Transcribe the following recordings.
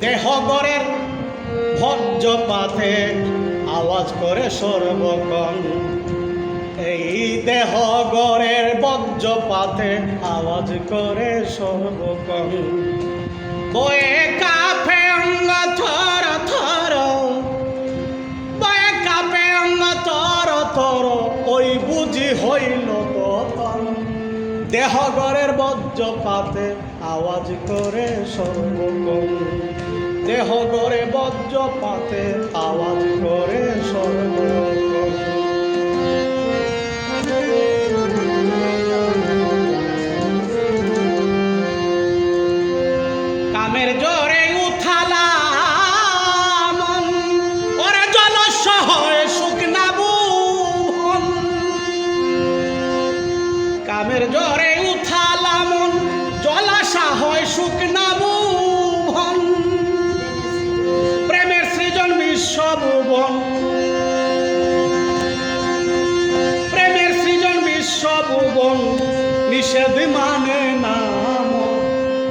দেহ গড়ের ভজ্রপাতে আওয়াজ করে সর্বক্ষণ এই দেহ গড়ের বজ্রপাতে আওয়াজ করে সর্বক্ষণ বয়ে কাফে অঙ্গ থর থর বয়ে কাফে অঙ্গ তর তর ওই বুঝি হইল পতন দেহ গড়ের বজ্রপাতে আওয়াজ করে সর্বক্ষণ দেহ করে বজ্রপাতে আওয়াজ করে সর্বক্ষণ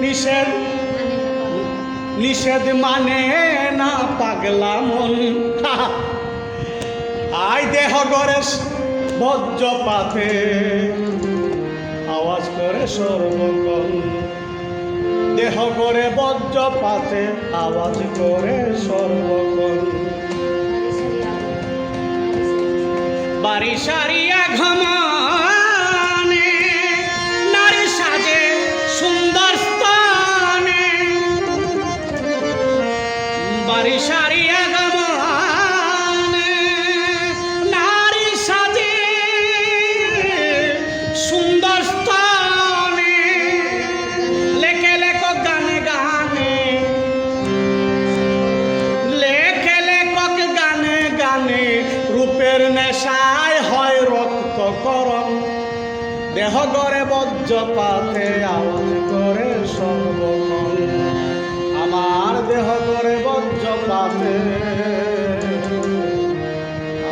নিষেধ। নিষেধ মানে না পাগলা মন। আই দেহ গড়ে বজ্রপাতে। আওয়াজ করে সর্বক্ষণ দেহ গড়ে বজ্রপাতে, আওয়াজ করে সর্বক্ষণ বাড়ি সারিয়া ঘমানে দেহ গড়ে বজ্রপাতে আওয়াজ করে সর্বক্ষণ আমার দেহ গড়ে বজ্রপাতে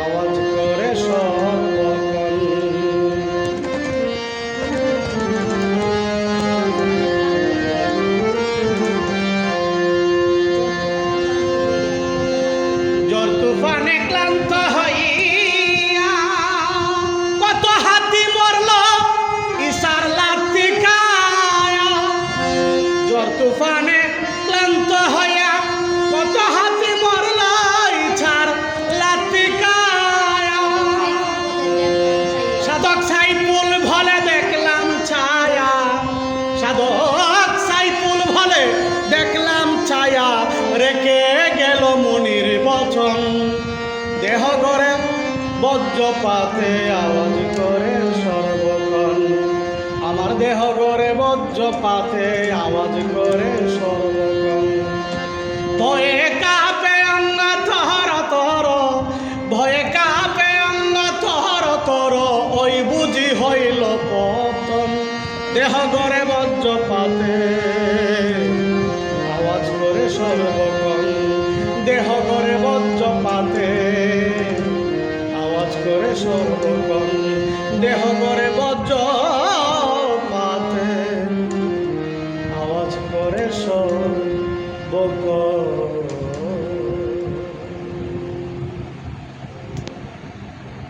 আওয়াজ করে সর্বক্ষণ জ্বর, তুফানে ক্লান্ত হইয়া সাইপুল ভলে দেখলাম ছায়া। সাধক সাইপুল ভলে দেখলাম ছায়া। রেখে গেল মনির বচন। দেহ গড়ে বজ্রপাতে আওয়াজ করে সর্বক্ষণ। আমার দেহ গড়ে বজ্রপাতে আওয়াজ করে সর্বক্ষণ। দেহ গড়ে বজ্রপাতে। আওয়াজ করে সর্বক্ষণ দেহ গড়ে বজ্রপাতে। আওয়াজ করে সর্বক্ষণ দেহ গড়ে বজ্র পাতে আওয়াজ করে সর্বক্ষণ